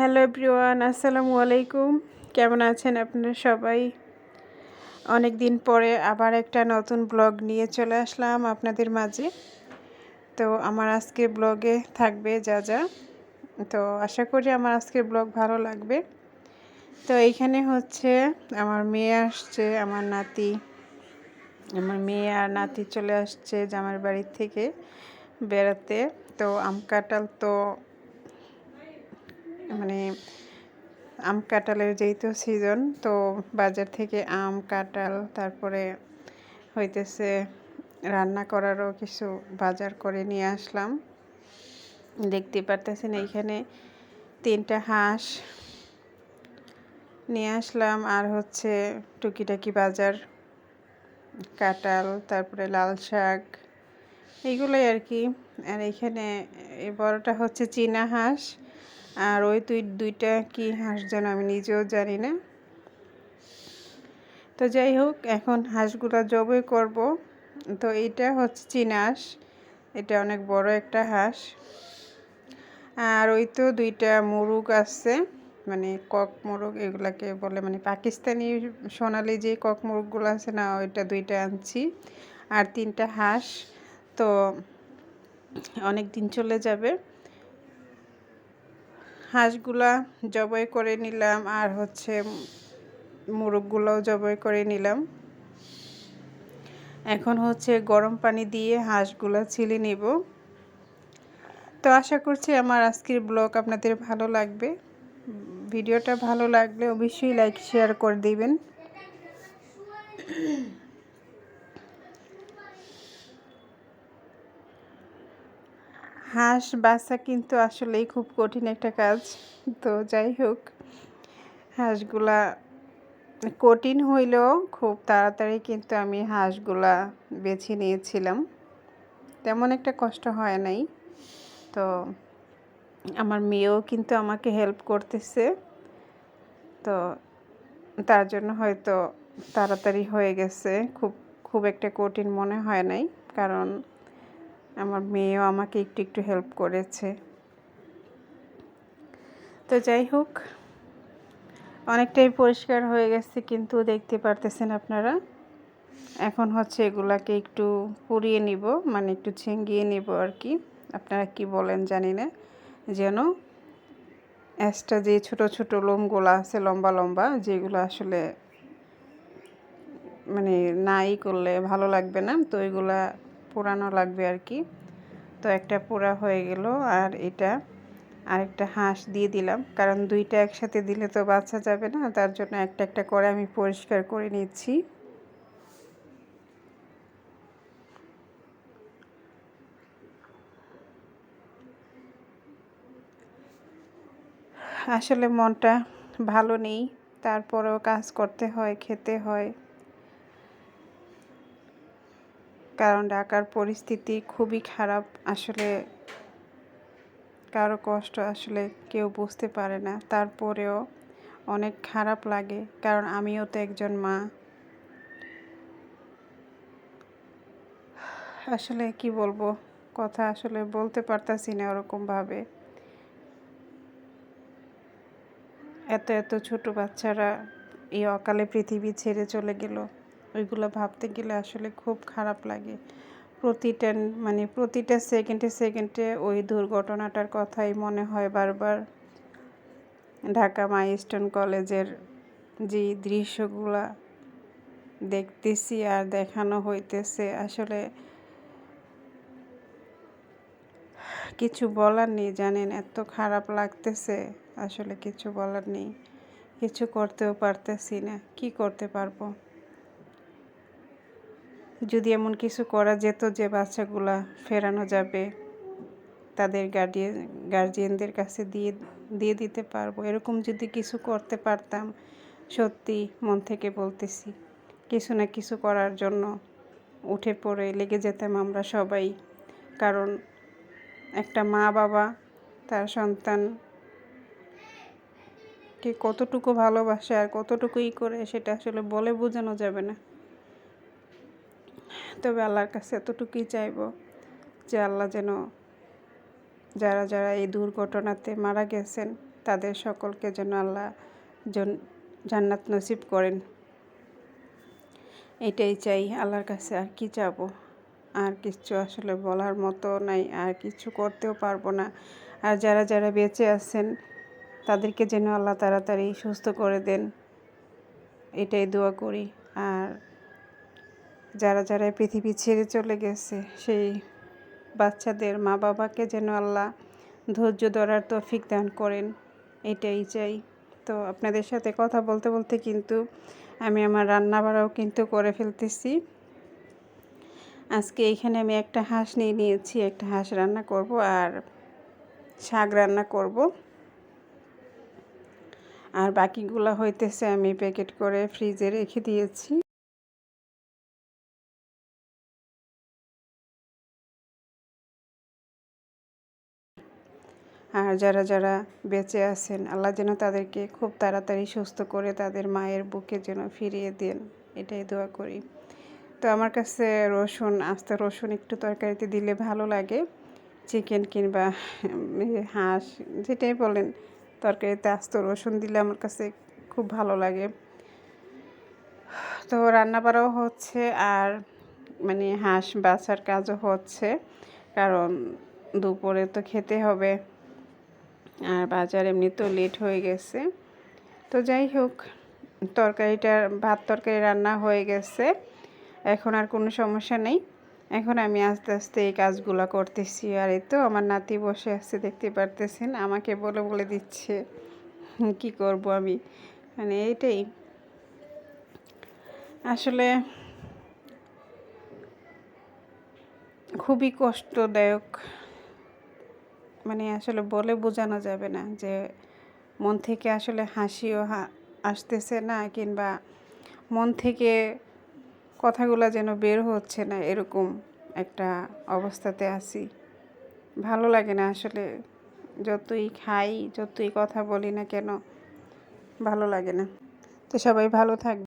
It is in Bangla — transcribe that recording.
হ্যালো এভরিওয়ান, আসসালামু আলাইকুম। কেমন আছেন আপনারা সবাই? অনেক দিন পরে আবার একটা নতুন ব্লগ নিয়ে চলে আসলাম আপনাদের মাঝে। তো আমার আজকে ব্লগে থাকবে যা যা। তো আশা করি আমার আজকের ব্লগ ভালো লাগবে। তো এইখানে হচ্ছে আমার মেয়ে আসছে, আমার নাতি। আমার মেয়ে আর নাতি চলে আসছে জামার বাড়ির থেকে বেড়াতে। তো আম কাঁঠাল তো মানে আম কাঁঠালের যেহেতু সিজন তো বাজার থেকে আম, কাঁঠাল, তারপরে হইতেছে রান্না করারও কিছু বাজার করে নিয়ে আসলাম। দেখতে পারতেছেন এইখানে তিনটা হাঁস নিয়ে আসলাম, আর হচ্ছে টুকিটাকি বাজার, কাঁঠাল, তারপরে লাল শাক এইগুলোই আর কি। আর এখানে এই বড়টা হচ্ছে চীনা হাঁস। আর ওই তুই দুইটা কি হাঁস যেন আমি নিজেও জানি না। তো যাই হোক, এখন হাঁসগুলা জবে করব। তো এইটা হচ্ছে চীনা হাঁস। এটা অনেক বড় একটা হাঁস। আর ওই তো দুইটা মুরুগ আছে মানে কক মুরগ এগুলাকে বলে মানে পাকিস্তানি সোনালি যে কক মুরগগুলো আছে না, ওইটা দুইটা আনছি। আর তিনটা হাঁস। তো অনেক দিন চলে যাবে। হাঁসগুলা জবাই করে নিলাম আর হচ্ছে মুরগগুলোও জবাই করে নিলাম। এখন হচ্ছে গরম পানি দিয়ে হাঁসগুলা ছিলে নেব। তো আশা করছি আমার আজকের ব্লগ আপনাদের ভালো লাগবে। ভিডিওটা ভালো লাগলে অবশ্যই লাইক, শেয়ার করে দিবেন। হাঁস বাচ্চা কিন্তু আসলেই খুব কঠিন একটা কাজ। তো যাই হোক, হাঁসগুলা কঠিন হইলেও খুব তাড়াতাড়ি কিন্তু আমি হাঁসগুলা বেছে নিয়েছিলাম। তেমন একটা কষ্ট হয় নাই। তো আমার মেয়েও কিন্তু আমাকে হেল্প করতেছে। তো তার জন্য হয়তো তাড়াতাড়ি হয়ে গেছে। খুব খুব একটা কঠিন মনে হয় নাই। কারণ আমার মেয়েও আমাকে একটু একটু হেল্প করেছে। তো যাই হোক, অনেকটাই পরিষ্কার হয়ে গেছে কিন্তু দেখতে পারতেছেন আপনারা। এখন হচ্ছে এগুলাকে একটু পুড়িয়ে নিব মানে একটু ছেঙ্গিয়ে নিব আর কি। আপনারা কি বলেন জানি না। যেন এক্সট্রা যে ছোট ছোট লোমগুলো আছে, লম্বা লম্বা, যেগুলো আসলে মানে নাই করলে ভালো লাগবে না, তো এগুলা পোড়ানো লাগবে আর কি। তো একটা পোড়া হয়ে গেল আর এটা আরেকটা হাঁস দিয়ে দিলাম। কারণ দুইটা একসাথে দিলে তো বাচ্চা যাবে না, তার জন্য একটা একটা করে আমি পরিষ্কার করে নিচ্ছি। আসলে মনটা ভালো নেই, তারপরেও কাজ করতে হয়, খেতে হয়। কারণ ঢাকার পরিস্থিতি খুবই খারাপ। আসলে কারও কষ্ট আসলে কেউ বুঝতে পারে না। তারপরেও অনেক খারাপ লাগে। কারণ আমিও তো একজন মা। আসলে কি বলব? কথা আসলে বলতে পারতাছি না ওরকমভাবে। এত এত ছোট বাচ্চারা এই অকালে পৃথিবী ছেড়ে চলে গেল। ওইগুলো ভাবতে গেলে আসলে খুব খারাপ লাগে। প্রতিটা মানে প্রতিটা সেকেন্ডে সেকেন্ডে ওই দুর্ঘটনাটার কথাই মনে হয় বারবার। ঢাকা মাইস্টন কলেজের যে দৃশ্যগুলা দেখতেছি আর দেখানো হইতেছে, আসলে কিছু বলার নেই, জানেন, এত খারাপ লাগতেছে, আসলে কিছু বলার নেই। কিছু করতেও পারতেছি না, কি করতে পারব? যদি এমন কিছু করা যেত যে বাচ্চাগুলা ফেরানো যাবে, তাদের গার্ডিয়ান গার্জিয়ানদের কাছে দিয়ে দিয়ে দিতে পারব। এরকম যদি কিছু করতে পারতাম, সত্যি মন থেকে বলতেছি, কিছু না কিছু করার জন্য উঠে পড়ে লেগে যেতাম আমরা সবাই। কারণ একটা মা বাবা, তার সন্তান কে কতটুকু ভালোবাসে আর কতটুকুই করে, সেটা আসলে বলে বোঝানো যাবে না। তবে আল্লাহর কাছে এতটুকুই চাইব যে আল্লাহ যেন যারা যারা এই দুর্ঘটনাতে মারা গেছেন, তাদের সকলকে যেন আল্লাহ জন- জান্নাত নসিব করেন। এটাই চাই, আল্লাহর কাছে আর কি চাবো? আর কিছু আসলে বলার মতো নাই, আর কিছু করতেও পারব না। আর যারা যারা বেঁচে আছেন, তাদেরকে যেন আল্লাহ তাড়াতাড়ি সুস্থ করে দেন। এটাই দোয়া করি। আর যারা যারা পৃথিবী ছেড়ে চলে গেছে, সেই বাচ্চাদের মা বাবাকে যেন আল্লাহ ধৈর্য ধরার তৌফিক দান করেন, এটাই চাই। তো আপনাদের সাথে কথা বলতে বলতে কিন্তু আমি আমার রান্না বাড়াও কিন্তু করে ফেলতেছি। আজকে এখানে আমি একটা হাঁস নিয়ে নিয়েছি, একটা হাঁস রান্না করব আর শাক রান্না করব। আর বাকিগুলো হইতেছে আমি প্যাকেট করে ফ্রিজে রেখে দিয়েছি। আর যারা যারা বেঁচে আছেন, আল্লাহ যেন তাদেরকে খুব তাড়াতাড়ি সুস্থ করে তাদের মায়ের বুকে যেন ফিরিয়ে দেন, এটাই দোয়া করি। তো আমার কাছে রসুন, আস্তে রসুন একটু তরকারিতে দিলে ভালো লাগে। চিকেন কিংবা হাঁস, যেটাই বলেন, তরকারিতে আস্ত রসুন দিলে আমার কাছে খুব ভালো লাগে। তো রান্না বাড়াও হচ্ছে আর মানে হাঁস, বাছার কাজও হচ্ছে, কারণ দুপুরে তো খেতে হবে। আর বাজার এমনিতেও লেট হয়ে গেছে। তো যাই হোক, তরকারিটা, ভাত তরকারি রান্না হয়ে গেছে। এখন আর কোনো সমস্যা নেই। এখন আমি আস্তে আস্তে এই কাজগুলো করতেছি। আর এই তো আমার নাতি বসে আছে, দেখতে পারতেছেন। আমাকে বলে বলে দিচ্ছে, কি করব আমি? মানে এইটাই। আসলে খুবই কষ্টদায়ক। মানে আসলে বলে বোঝানো যাবে না যে মন থেকে আসলে হাসিও আসতেছে না কিংবা মন থেকে কথাগুলো যেন বের হচ্ছে না, এরকম একটা অবস্থাতে আছি। ভালো লাগে না আসলে যতই খাই, যতই কথা বলি না কেন, ভালো লাগে না। তো সবাই ভালো থাকবে